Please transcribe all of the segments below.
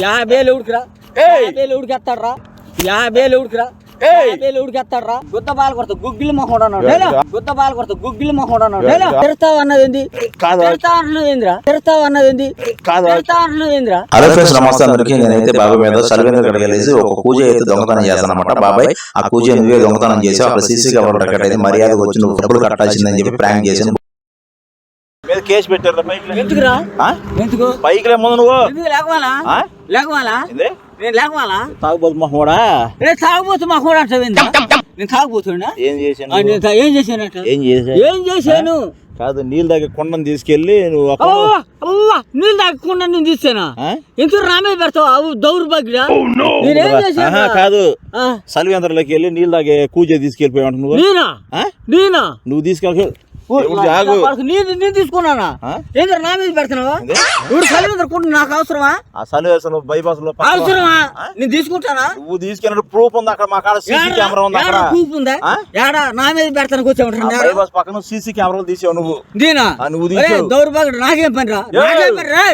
యాభై వేలు ఉడికిరా ఏయ్. యాభై వేలు ఉడికేస్తాడ్రా యాభై వేలు ఉడికిరా ఏయ్. యాభై వేలు ఉడికేస్తాడ్రా? కొడతా గుగ్గిలి కొడతా గుగ్గిలి అన్నది ఏంది? కాదు. తిడతావు అన్నది ఏందిరా? తిడతావు అన్నది ఏంది? కాదు. తిడతావు అన్నది ఏందిరా? హలో ఫ్రెండ్స్ నమస్తే అందరికీ. నేనైతే బాబాయ్ మీద సర్వేంద్ర గడికి వెళ్ళేసి ఒక పూజ అయితే దొంగతనం చేస్తానమాట బాబాయ్ ఆ పూజ నువ్వే దొంగతనం చేసి అక్కడ సీసీ కెమెరా రికార్డ్ అయితే మర్యాదకు వచ్చి నువ్వు డబ్బులు కట్టాల్సిందని చెప్పి ప్రాంక్ చేసి మీద కేసు పెట్టారు బైక్ ఎందుకురా? ఆ? ఎందుకు? బైక్ లే ముందు నువ్వు. ఎందుకు లేకవాలా ఆ? లేకవాలా ఏంది? నేను లేకవాలా తాగుబోతు మొహోడా నేను తాగబోతు మా కూడా అంటావేంది నేను తాగబోతున్నా ఏం చేశాను? నేను ఏం చేశానట ఏం చేశా ఏం చేశాను? కాదు నీళ్ళ దగ్గర కొండను తీసుకెళ్ళి నువ్వు అవ్వ, నీళ్ళు తాగకుండా నేను తీసానా? ఎందుకు రామే పెడతావు? అవు దౌర్భాగ్యుడా? నేనేం చేశాను కాదు. సలివేంద్రలోకి వెళ్ళి నీళ్ళ తాగే కూజ తీసుకెళ్ళిపోయావు నువ్వు? నేనా? ఆ? నేనా? నువ్వు తీసుకెళ్ళి నేను నేను తీసుకున్నానా? ఆ? ఏంద్ర నా మీద పెడుతున్నావా? ఏంది? ఇప్పుడు కలిసి నాకు అవసరమా? ఆ సలివేసలు బైపాస్లో అవసరమా? నేను తీసుకుంటానా? నువ్వు ప్రూఫ్ ఉంది అక్కడ మా కాడ సీసీ కెమెరా ఉంది అక్కడ. కూపు ఉందా? ఆ? ఏడా? నా మీద పెడతాను బైపాస్ పక్కన సీసీ కెమెరాలు తీసావు నువ్వు. దీనా నువ్వు తీసావు. నాకేం పని రా. నాకేం పని రా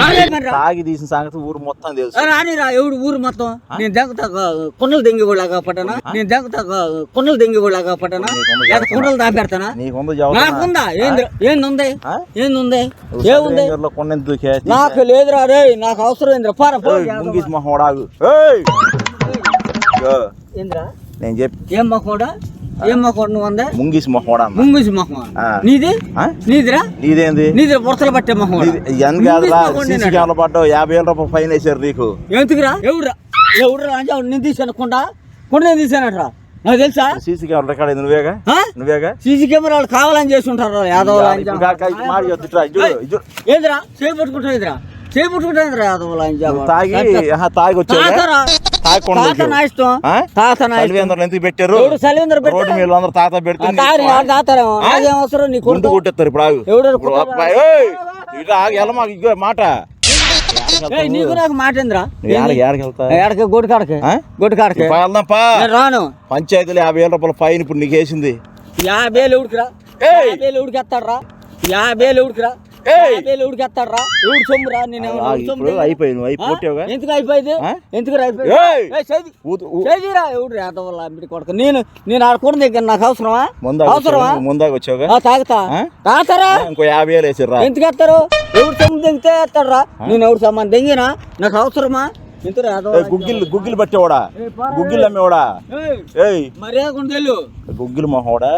నాకేం పని రా తాగి తీసిన సంగతి ఊరు మొత్తం తెలుసు. ఎవడు ఊరు మొత్తం? నేను దెంగి కూడా పట్టనా నేను దెంగి కూడా పట్టనా కొండలు దాపెడతానా? నాకుందా? ఏంది ఏంది? ఏంది ఏముంది? నాకు లేదురా రే నాకు అవసరం ఏంద్రా? పార ముంగిస్ ఇగో, ఏంద్రా? నేను చెప్పి ఏం మొక్కడా ఏం మొక్క నువ్వు అందే? ముంగిస్ మొహోడా అన్న. ముంగిసి మొహం. నీది? నీదిరా? నీదేంది? నీది బుర్తలు పట్టే మొహం ఎంత కాదురా సీసీ కెమెరా పడ్డావు యాభై వేల రూపాయలు ఫైన్ వేసారు నీకు. ఎందుకురా? ఎవడురా ఎవడురా అంటే నేను తీసాను కొండ. తీసానట్రా నాకు తెలుసా? సీసీ కెమెరా రికార్డ్ అయింది నువ్వేగా? నువ్వేగా? సీసీ కెమెరాలు కావాలని చేసి ఉంటారు యాదవ్. ఏంద్రా? చేపట్టుకుంటా చేపట్టుకుంటా యాదవ్ తాగి తాగి ఎందుకు పెట్టారు? రోడ్డు మీద అందరూ తాత ఇప్పుడు ఆగు. మాట. నీకు నాకు మాట ఏడకి కాడకి? కాడకి? రాను. పంచాయతీలు యాభై వేల రూపాయల ఫైన్ ఇప్పుడు నీకు వేసింది. యాభై వేలు ఉడికిరా. యాభై వేలు ఉడికేస్తాడరా. యాభై వేలు ఉడికిరా. నేను ఎవరు ఆగు, సొమ్ము ఇప్పుడు తిన్నా? అయిపోయి నువ్వు ఆ? అయిపోయావుగా ఎందుకు అయిపోయింది? ఎందుకు అయిపోయింది? చేదిరా ఎవడు అమ్మిడి కొడుకు. నేను నేను ఆడుకోవడం దగ్గర నాకు అవసరమా? అవసరమా? ముందాక వచ్చావుగా తాగుతా? తాగుతారా? ఇంకో యాభై వేలు వేసిర్రా. ఎందుకు వేస్తారు? ఎవడు సొమ్ము దింగితే వేస్తాడరా? నేను ఎవడు సమ్మాన్ దింగినా నాకు అవసరమా? గుగ్గిల్ గుగ్గిల్ పట్టేవాడా? గుగ్గిల్ అమ్మేవాడా గుగ్గిల్ మొహోడా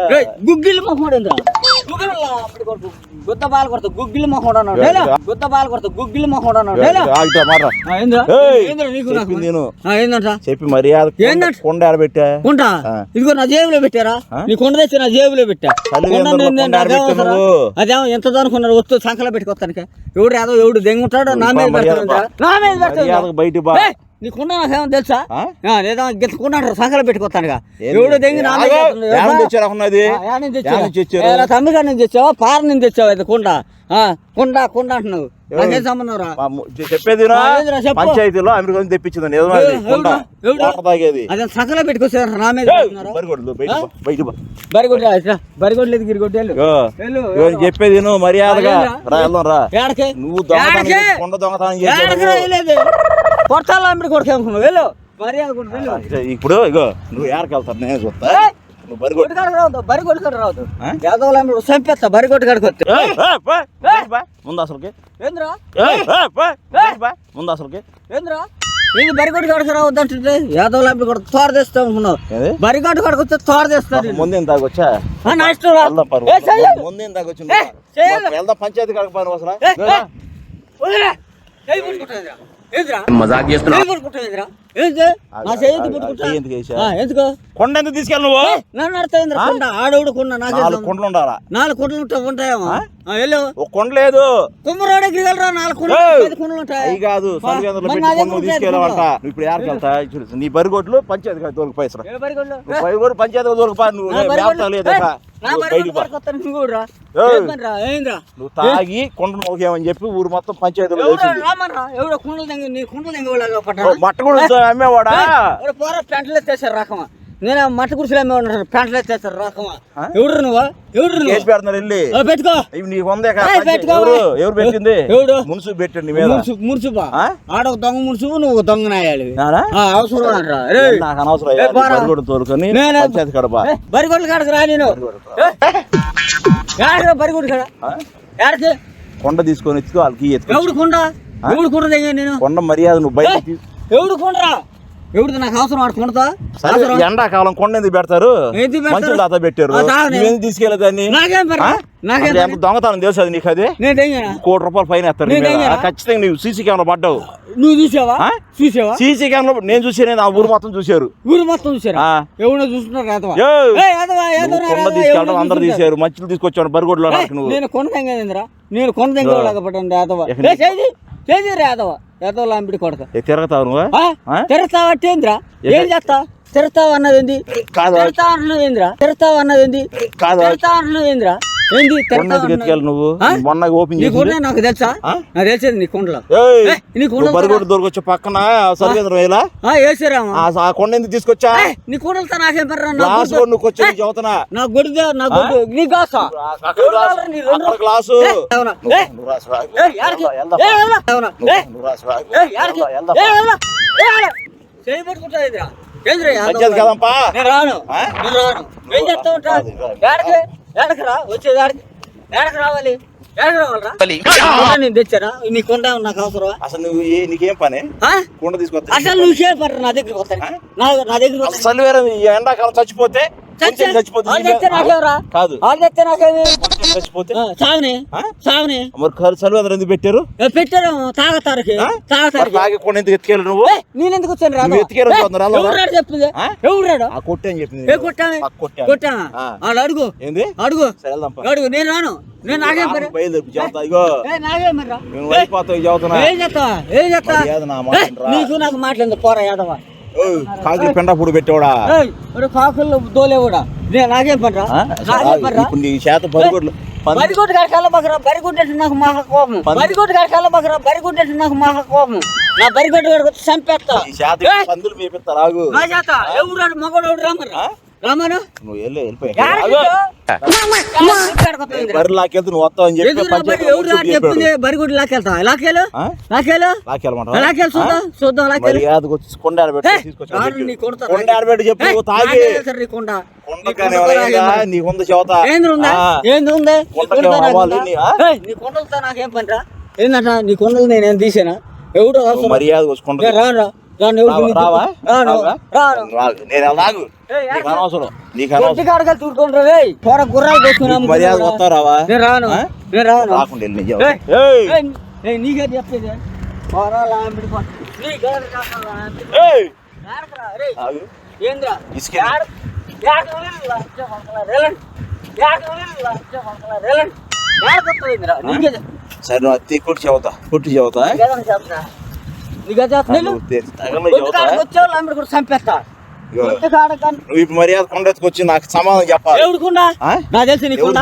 గుగ్గిల్ మొహోడు బాల కొడతా గుగ్గిల్ బాల కొడతా గుగ్గిల్ నేను. చెప్పి మర్యాద కొండ- ఏందంట? కొండ. ఇదిగో నా జేబులో పెట్టారా? నీ కొండ తెచ్చి నా జేబులో పెట్టా. అదేమో ఎంత దనుకున్నారు? వస్తూ సంకలో పెట్టుకొస్తానికి. ఎవడు ఏదో ఎవడు దెంగుంటాడో నా మీద పెడతాడు నా మీద పెడతాడు మర్యాదకు బయటికి బా ఏయ్, నీ కొండ నాకేమో తెలుసా లేదా గెలుచుకున్నాడు సంకలో పెట్టుకొస్తానుగా? ఎవడు దెంగి తెచ్చారా ఏడ నుంచి తెచ్చావా? పార నుంచి తెచ్చావా? ఇది కుండ. కుండ కుండ అంటున్నావు. సంబంధం రా చెప్పేది. పంచాయతీలో అమెరికా నుంచి తెప్పించింది నిజమే అది. ఎవడు? కొండ. ఎవడు? వాటర్ తాగేది. అదే సంకలో నా మీద బరిగొడ్లేదు గిరిగొడ్డేళ్ళు చెప్పేది విను, మర్యాదగా? రా వెళ్దాం రా. ఏడకే నువ్వు దొంగతనం ఏడకే? చేసి- కొండ దొంగతనం ఏడకి చేసావు రాయలేదు కొట్టాలి అమ్మిడి కొడుకు అనుకున్నావు? వెళ్ళు. మర్యాద కొడు వెళ్ళు. ఇప్పుడు ఇగో నువ్వు ఏడకి వెళ్తావు నేను చూస్తా. ఏయ్, నువ్వు బరిగొడ్డు కొట్టు కాడకు రావద్దు బరి కొట్టు కాడ రావద్దు? యాదవులు చంపేస్తా బరి కొట్టు కాడికి వస్తే ఏయ్, ఏయ్, పో, బయటికి బా. ముందు అసలుకి ఏంద్రా. ముందు అసలుకి ఏంద్రా ఇది బరి కొట్టు కాడికి రావద్దు అంటే యాదవులు అమ్మిడి కొడుకు తోడ తెస్తావు అనుకున్నావు ఏది? బరి కొట్టు కాడికి వస్తే తోడ తెస్తారు ముందేం ఆ, నా ఇష్టం. ముందేం. వెళ్దాం పంచాయతీ పట్టుకుంటావేంద్రా? ఏంద్రా? మజాక్ చేస్తున్నా? ఏంటి? నా చేతి పుట్టుకుంటా చెయ్యి ఎందుకు వేసా? ఆ, ఎందుకు? కొండ ఎందుకు తీసుకెళ్ళి నువ్వు? నన్ను కొండ ఆడవుడు కొండ నాకే నాలుగు కొండలు ఉండాలా? నాలుగు కొండలు ఉంటా ఉంటాయేమో. ఆ, వెళ్ళు. ఒక కొండ లేదు. కుమ్మరోడు నాలుగు కొండలు కొండలు ఉంటాయి. అవి కాదు తీసుకెళ్ళవంట. కొండలు. ఇప్పుడు ఎక్కడికి వెళ్తా? చూడు, నీ బరిగొడ్లు పంచాయతీ దొరికి బరిగొడ్లు? పంచాయతీ దొరికి పా. నువ్వు తాగి మోగేమని చెప్పి ఊరు మొత్తం పంచాయతీలో కుండలు కుండలు? మట్ట కూడా అమ్మేవాడా ఎవడో పోరా ప్యాంట్లు ఎత్తేసారు రాకమా నేను ఆ మట్ట కుర్చీలు అమ్మేవాడు ప్యాంట్లు ఎత్తేసారు రాకమా ఆ? ఎవడు నువ్వు? ఎవడు కేసు నువ్వు పెడుతున్నారు వెళ్ళి ఆ, పెట్టుకో. ఇవి నీకు. ఎవరు? ఎవరు పెట్టింది? ఎవడు? మున్సు పెట్టండి మీద? ఆడ ఒక దొంగ నువ్వు దొంగ నాయాలి? అవసరం నాకు అనవసరం తోలుకొని నేనే- పంచాయతీ కడప బరిగొడ్లు కాడకు రా నేను. యాడరా బరిగొడ్డు కాడ? తీసుకొని ఎత్తుకో వాళ్ళకి ఎత్తుకో. ఎవడు కొండ? ఎవడు కొండ తెగ నేను? కొండ మర్యాద నువ్వు బయట ఎవడు కొండరా? ఎవడు నాకు అవసరం ఆడు కొండతా ఎండాకాలం కొండ ఎందుకు పెడతారు? మంచి దాత పెట్టారు. ఆ. నువ్వేం తీసుకెళ్ళదాన్ని పని పని? దొంగతనం తెలుసు అది నీకు అది? కోటి రూపాయలు ఫైన్ ఎత్తారు నీ నేను మీద. తెంగానా? ఆ, ఖచ్చితంగా నువ్వు సీసీ కెమెరా పడ్డావు. నువ్వు చూసావా? ఆ? చూసావా? సీసీ కెమెరా నేను చూసాను నా ఊరు మొత్తం చూశారు. ఊరు మొత్తం చూసారా? ఆ. ఎవడో చూస్తున్నారు కొండ తీసుకెళ్ళడం అందరు. తీశారు. మంచులు తీసుకొచ్చాడు బరిగొడ్లో నేను కొండ నేను కొండ తెంగేలాగా ఎక్కడ ఏ, చేది చేది రా యాదవ? యాదవ లాంపిడి కొడక. తిరగతావు నువ్వు? తిరగతావా ఏంద్రా? ఎక్కడ? ఏం చేస్తా తిరగతావు అన్నది ఏంది? కాదు. తిరగతావు అన్నది ఏంద్రా? తిరగతావు అన్నది ఏంది? కాదు. తిరగతావు అన్నది ఏంద్రా? ఏంది కొండ ఎత్తుకెళ్ళి నువ్వు? మొన్న ఓపెన్ చేసి కొండ నాకు తెలుసా? నాకు తెలిసేది నీ కొండలో. నీ కొండలు నువ్వు బరిగొడ్డు దొరకొచ్చే పక్కన సర్వేంద్రం వేలా ఆ వేసారామా ఆ కొండ ఎందుకు తీసుకొచ్చా? నీ కొండలతో నాకేం పర్రా? గ్లాస్ నువ్వు వచ్చి చదువుతున్నా నా నా గొడ్డు నీ గ్లాసు, గ్లాసు ఇదిరా. రాను? నేను రాను. ఏం చేస్తా ఉంటా ఏడకి రావాలి? ఏడకి కొండ నేను తెచ్చారా నీ కొండ నాకు అసలు నువ్వు ఏ నీకేం పని? ఆ? కుండ తీసుకొస్తా అసలు నువ్వు నా దగ్గరికి వస్తాను నా నా దగ్గరికి అసలు ఎండాకాలం చచ్చిపోతే కాదు. సాగుని? సాగుని మరి ఎందుకు పెట్టారు? పెట్టారు ఎందుకు ఎత్తుకెళ్ళి నువ్వు? ఏయ్, నేను ఎందుకు వచ్చాను రాదు ఎత్తుకెళ్ళి. ఎవరు ఆ? కొట్టే అని చెప్పింది పక్క కొట్టాను. అడుగు. ఏంది? అడుగు. అడుగు నేను రాను. నేను నాకేం పని? బయలుదేరి చెబుతా ఇగో ఏ, నాకేం మరి రా. నేను అయిపోతావు చదువుతున్నా ఏం చేస్తావా? ఏం చేస్తా మర్యాద నా మాట ఏయ్, వినరా. నీకు నాకు మాట్లాడింది పోరా యాదవ. కాకి పెండ పూడు పెట్టావుడా? కాకులు దోలేవుడా నేను నాకేం రా ఇప్పుడు నీ చేత పరుగుడ్లు బరిగొడ్డు గారికి వెళ్ళబకరా బరిగుడ్డ నాకు మాక కోపం. బరిగొడ్డు గారికి వెళ్ళబకరా బరిగుడ్డ నాకు మాక కోపం. నా గారికి వచ్చి చంపేస్తా. పందులు మేపిస్తారు ఆగు నా చేత ఎవరు మగోడు రామరా ఆ? రామను? నువ్వు వెళ్ళు వెళ్ళిపోయి. బరి లాకెళ్తే నువ్వు వస్తావు అని చెప్పి ఎదురు పంచాయతీ ఎవరు కూర్చొని చెప్పింది చెప్పాడు. బరిగుడ్డు లాకెళ్తా లాకేలు ఆ? లాకేలు లాకెళ్ళమంటావా? లాకేలు చూద్దాం చూద్దాం లాకేలు మర్యాదకు వచ్చి కొండ ఆడబెట్టి తీసుకొచ్చి రాను పెట్టు. నీ కొండ ఆడబెట్టి చెప్పు నువ్వు తాగి. ఏంది ఉందా. ఏంది ఉంది? కొండలతో నాకేం ఏందంట కొండలు నేనేం తీసానా? ఎవడు నువ్వు అవసరం. మర్యాద వచ్చి కొండ ఏ, రాను రా. రావా? నేను ఏయ్, నీకు అనవసరం. నీకు అనవసరం. కాడగా తూడుకుంటారు రే పోర గుర్రాలు మర్యాద రావా? నేను రాను? నేను రాను. రాకుండా వెళ్ళి నీకే చెప్పేది. ఇసుకే. సరే నువ్వు అత్తి కొట్టి చెబుతా. కొట్టి చెబుతా? నీకే చంపేస్తా. ఇప్పుడు మర్యాద ఎత్తుకొచ్చి నాకు సమాధానం చెప్పాలి. ఎవడుకున్నా? నాకు తెలిసి నీకున్నా?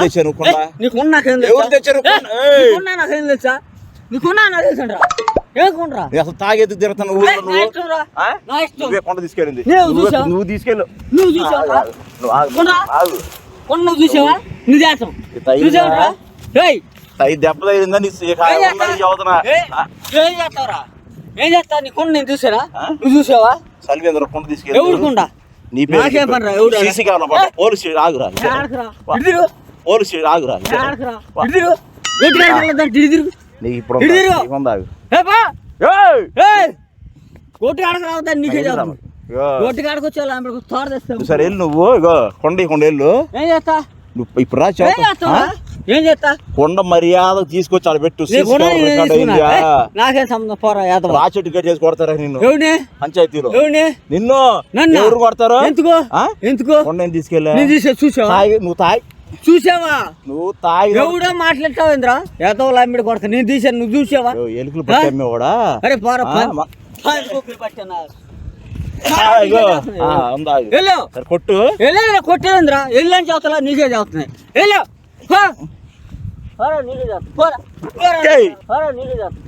నాకేం తెలుసా? ఎవరు తెచ్చారు! నీకున్నా నాకేం తెలుసా? నీకున్నా తెలుసండ్రా. అసలు తాగెత్తి తిరుగుతాను నా నువ్వు? నా కొండ తీసుకెళ్ళింది. నువ్వే- తీసుకెళ్ళు. నువ్వు చూసావా. కొండ? నువ్వు నువ్వు దెబ్బ నీ చదువుతున్నా. ఏం చేస్తా నీ కొండ నేను చూసారా? నువ్వు చూసావా? సల్వేంద్ర కొండ తీసుకెళ్ళి ఎవడు కొండ? నీ పేరు నాకేం పనిరా, ఎవడు? CC camera. పోలీస్ ఆగురా పోలీస్ ఆగురా ఇప్పుడు ఇటు ఉందా? తిరుగు. నీకు. గొట్టి కాడకు సరే వెళ్ళు నువ్వు. ఇగో కొండ కొండ వెళ్ళు. ఏం చేస్తా నువ్వు ఇప్పుడు రా ఆ? ఏం చేస్తా? కొండ మర్యాద తీసుకొచ్చి ఆడ పెట్టు. నాకేం సంబంధం? పోరా యాదవ. రాచెట్టు కట్టేసి కొడతారా నిన్ను? పంచాయతీలో. నిన్ను? నన్ను? ఎవరు కొడతారు? ఎందుకు? ఎందుకు? కొండ తీసుకెళ్ళా. నేను తీసే చూసావా? తాగి నువ్వు తాగి చూసావా? నువ్వు తాగి ఎవడో మాట్లాడతావు ఇంద్రా? యాదవ్ లాంబిడి కొడక నేను తీసాను నువ్వు చూసావా? ఎలుకలు పట్టమ్మే కూడా అరే పోరా పట్టానా? కొట్టు. వెళ్ళా కొట్టేంద్రా వెళ్ళని చదువుతా నీకే చదువుతున్నాయి. వెళ్ళు. పో. పోరా నీకే చదువు పోరా పోరా ఏయ్. పోరా నీకే చదువు